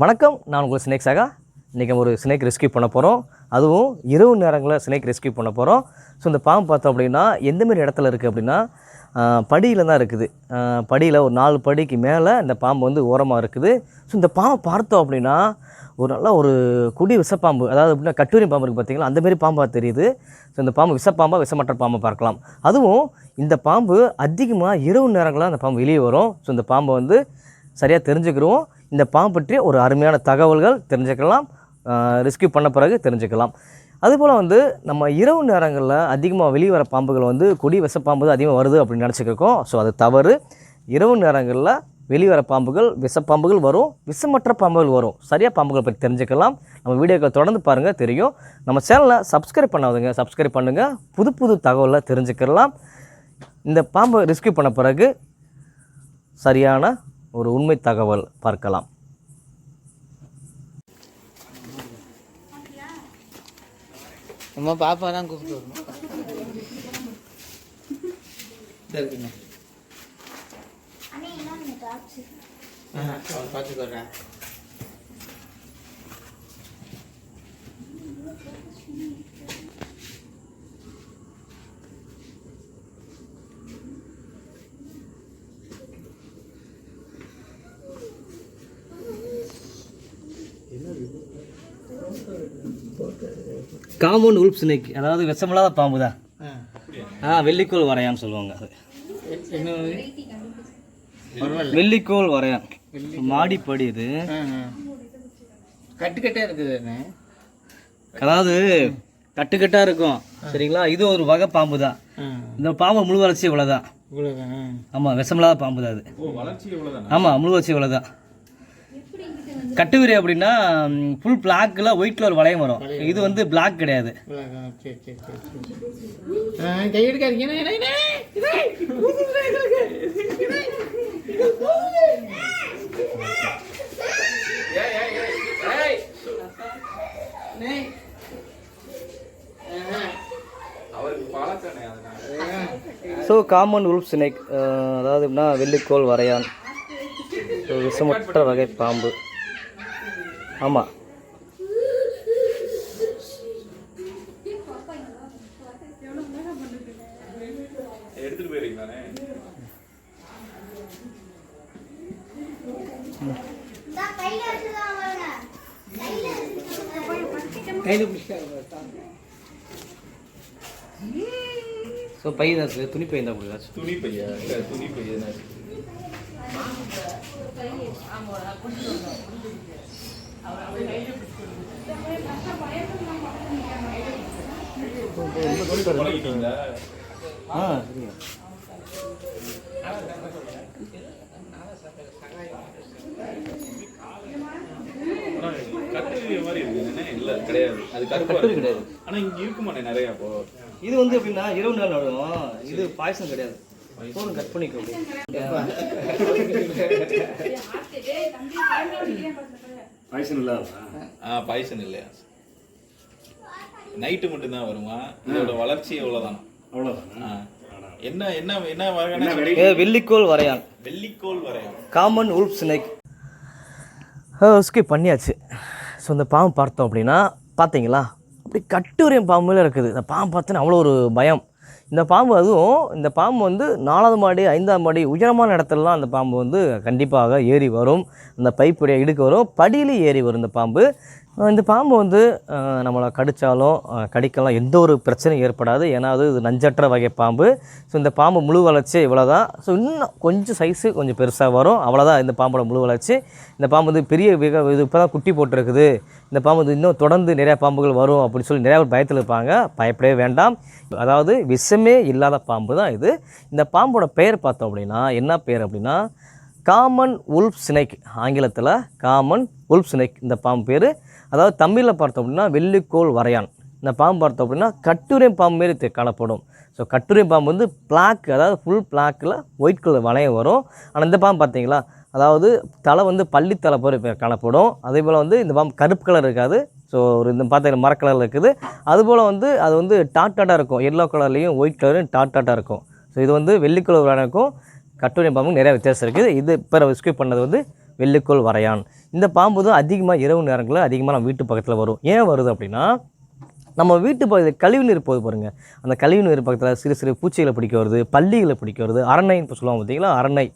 வணக்கம் நான் உங்கள் ஸ்னேக் சாகா. இன்றைக்கி ஒரு ஸ்னேக் ரெஸ்கியூ பண்ண போகிறோம் அதுவும் இரவு நேரங்களில் ஸ்னேக் ரெஸ்கியூ பண்ண போகிறோம் ஸோ இந்த பாம்பு பார்த்தோம் அப்படின்னா எந்தமாரி இடத்துல இருக்குது அப்படின்னா படியில் தான் இருக்குது. படியில் ஒரு நாலு படிக்கு மேலே இந்த பாம்பு வந்து ஓரமாக இருக்குது. ஸோ இந்த பாம்பை பார்த்தோம் அப்படின்னா ஒரு நல்ல ஒரு குடி விஷப்பாம்பு அதாவது அப்படின்னா கட்டுரி பாம்பு இருக்குது பார்த்தீங்களா? அந்தமாரி பாம்பாக தெரியுது. ஸோ இந்த பாம்பு விஷப்பாம்பா விஷமற்ற பாம்பை பார்க்கலாம். அதுவும் இந்த பாம்பு அதிகமாக இரவு நேரங்களில் அந்த பாம்பு வெளியே வரும். ஸோ இந்த பாம்பை வந்து சரியாக தெரிஞ்சுக்கிறோம் இந்த பாம்பு பற்றி ஒரு அருமையான தகவல்கள் தெரிஞ்சுக்கலாம் ரெஸ்கியூ பண்ண பிறகு தெரிஞ்சுக்கலாம். அதுபோல் வந்து நம்ம இரவு நேரங்களில் அதிகமாக வெளியே வர பாம்புகள் வந்து கொடி விஷப்பாம்பு தான் அதிகமாக வருது அப்படின்னு நினச்சிக்கிருக்கோம். ஸோ அது தவறு. இரவு நேரங்களில் வெளிவர பாம்புகள் விஷப்பாம்புகள் வரும் விஷமற்ற பாம்புகள் வரும். சரியாக பாம்புகள் பற்றி தெரிஞ்சுக்கலாம். நம்ம வீடியோக்களை தொடர்ந்து பாருங்கள் தெரியும். நம்ம சேனலை சப்ஸ்கிரைப் பண்ணாதுங்க சப்ஸ்கிரைப் பண்ணுங்கள் புது புது தகவலை தெரிஞ்சுக்கலாம். இந்த பாம்பை ரெஸ்கியூ பண்ண பிறகு சரியான ஒரு உண்மை தகவல் பார்க்கலாம். நம்ம பாப்பா தான் கூப்பிட்டு வரணும். இதோ இருக்குங்க ஆ, காமன் உல்ப் ஸ்னேக் அதாவது விஷமில்லாத பாம்பு தான் ஆ வெள்ளிக்கோள் வரையான்னு சொல்லுவாங்க அது. வெள்ளிக்கோள் வரையான். மாடிப்படி இது. ஆ ஆ. கட்டு கட்டா இருக்குது அண்ணே. அதாவது கட்டுக்கட்டாக இருக்கும். சரிங்களா? இது ஒரு வகை பாம்பு தான் இந்த பாம்பு முழு வளர்ச்சி இவ்வளோதான். ஆமாம் விஷமில்லாத பாம்பு தான் அது ஆமாம் முழு வளர்ச்சி இவ்வளோதான் கட்டுவிரி அப்படின்னா ஃபுல் பிளாக்கில் ஒயிட்டில் ஒரு வளையம் வரும். இது வந்து பிளாக் கிடையாது. ஸோ காமன் உல்ப் ஸ்னேக் அதாவது எப்படின்னா வெள்ளிக்கோள் வரையான். விஷமற்ற வகை பாம்பு. ஆமாம் கையில பிடிச்சிட்டாங்க ஸோ பை தான் துணி பை தான் கொடுக்காச்சு துணி பையா? இல்ல, துணி பையா தான் இருக்கு. பழகிட்டீங்களா? ஆ சரிங்க. இது வந்து எப்படின்னா இரவு நேரம் நடுவோம் இது பாயசம் கிடையாது. ஃபோன் கட் பண்ணிக்கோ. ஆ பாய்சன் இல்லையா? நைட்டு மட்டும் தான் வருமா? இதோட வளர்ச்சி எவ்வளவுதான்? ஆ. என்ன என்ன என்ன ஏ வெள்ளிக்கோள் வரையான். வெள்ளிக்கோள் வரையா காமன் உல்ப் ஸ்னேக் ஸ்கிப் பண்ணியாச்சு. ஸோ இந்த பாம்பு பார்த்தோம் அப்படின்னா பார்த்தீங்களா? அப்படி கட்டுரையும் பாம்புல இருக்குது. இந்த பாம்பு பார்த்தோன்னா அவ்வளோ ஒரு பயம். இந்த பாம்பு அதுவும் இந்த பாம்பு வந்து நாலாவது மாடி ஐந்தாம் மாடி உயரமான இடத்துலலாம் அந்த பாம்பு வந்து கண்டிப்பாக ஏறி வரும். அந்த பைப்புடைய இடுக்கு வரும். படியிலே ஏறி வரும் இந்த பாம்பு. இந்த பாம்பு வந்து நம்மளை கடித்தாலும் கடிக்கலாம். எந்த ஒரு பிரச்சனையும் ஏற்படாது. ஏன்னா அது இது நஞ்சற்ற வகை பாம்பு. ஸோ இந்த பாம்பு முழு வளர்ச்சி இவ்வளோதான் ஸோ இன்னும் கொஞ்சம் சைஸு கொஞ்சம் பெருசாக வரும். அவ்வளோதான் இந்த பாம்போட முழு வளர்ச்சி. இந்த பாம்பு வந்து பெரிய மிக இது இப்போ தான் குட்டி போட்டிருக்குது. இந்த பாம்பு வந்து இன்னும் தொடர்ந்து நிறையா பாம்புகள் வரும் அப்படின்னு சொல்லி நிறையா பேர் பயத்தில் இருப்பாங்க. பயப்படவே வேண்டாம். அதாவது விஷமே இல்லாத பாம்பு தான் இது. இந்த பாம்போட பெயர் பார்த்தோம் அப்படின்னா என்ன பெயர் அப்படின்னா காமன் உல்ஃப் ஸ்னேக் ஆங்கிலத்தில் காமன் உல்ஃப் ஸ்னேக் இந்த பாம்பு பேர். அதாவது தமிழில் பார்த்தோம் அப்படின்னா வெள்ளிக்கோள் வரையான். இந்த பாம்பு பார்த்தோம் அப்படின்னா கட்டுரை பாம்பு மாரி காணப்படும். ஸோ கட்டுரை பாம்பு வந்து பிளாக் அதாவது ஃபுல் பிளாக்கில் ஒயிட் கலர் வளையம் வரும். ஆனால் இந்த பாம்பு பார்த்தீங்களா? அதாவது தலை வந்து பள்ளித்தலை போல இப்ப காணப்படும். அதே போல் வந்து இந்த பாம்பு கருப்பு கலர் இருக்காது. ஸோ ஒரு இந்த பார்த்தீங்கன்னா மரக்கலரில் இருக்குது. அதுபோல் வந்து அது வந்து டாட்டாட்டாக இருக்கும். எல்லோ கலர்லேயும் ஒயிட் கலரும் டாட்டாட்டாக இருக்கும். ஸோ இது வந்து வெள்ளி கலர் இருக்கும். கட்டுரை பாம்புக்கு நிறைய வித்தியாசம் இருக்குது. இது இப்போ ரெஸ்கியூ பண்ணது வந்து வெள்ளிக்கோள் வரையான். இந்த பாம்பு தான் அதிகமாக இரவு நேரங்களில் அதிகமாக நம்ம வீட்டு பக்கத்தில் வரும். ஏன் வருது அப்படின்னா நம்ம வீட்டு பக்கத்தில் கழிவு நீர் போகுது பாருங்கள் அந்த கழிவு நீர் பக்கத்தில் சிறு சிறு பூச்சிகளை பிடிக்க வருது பள்ளிகளை பிடிக்க வருது. அரணைன்னு இப்போ சொல்லுவாங்க பார்த்தீங்களா அரணை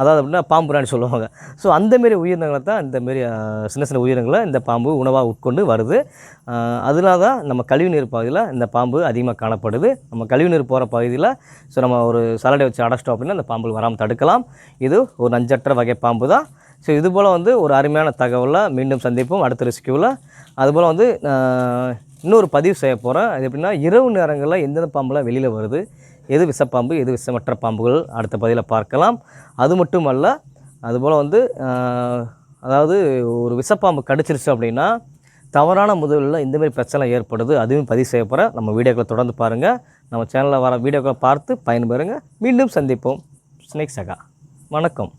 அதாவது அப்படின்னா பாம்புரான்னு சொல்லுவாங்க. ஸோ அந்தமாரி உயிரினங்களை தான் இந்தமாரி சின்ன சின்ன உயிரினங்களை இந்த பாம்பு உணவாக உட்கொண்டு வருது. அதனால தான் நம்ம கழிவு நீர் பகுதியில் இந்த பாம்பு அதிகமாக காணப்படுது. நம்ம கழிவு நீர் போகிற பகுதியில் ஸோ நம்ம ஒரு சலடை வச்சு அடைச்சிட்டோம் அப்படின்னா அந்த பாம்பு வராமல் தடுக்கலாம். இது ஒரு நஞ்சற்ற வகை பாம்பு தான். ஸோ இதுபோல் வந்து ஒரு அருமையான தகவலை மீண்டும் சந்திப்போம் அடுத்த ரெஸ்கியூவில் அதுபோல் வந்து இன்னொரு பதிவு செய்ய போகிறேன் அது எப்படின்னா இரவு நேரங்களில் எந்தெந்த பாம்புலாம் வெளியில் வருது எது விஷப்பாம்பு எது விஷமற்ற பாம்புகள்? அடுத்த பதிவில் பார்க்கலாம். அது மட்டும் அல்ல அதுபோல் வந்து அதாவது ஒரு விஷப்பாம்பு கடிச்சிருச்சு அப்படின்னா தவறான முதலில் இந்தமாரி பிரச்சனை ஏற்படுது. அதுவும் பதிவு செய்ய நம்ம வீடியோக்களை தொடர்ந்து பாருங்கள் நம்ம சேனலில் வர வீடியோக்களை பார்த்து பயன்பெறுங்க. மீண்டும் சந்திப்போம். ஸ்னேக் சகா. வணக்கம்.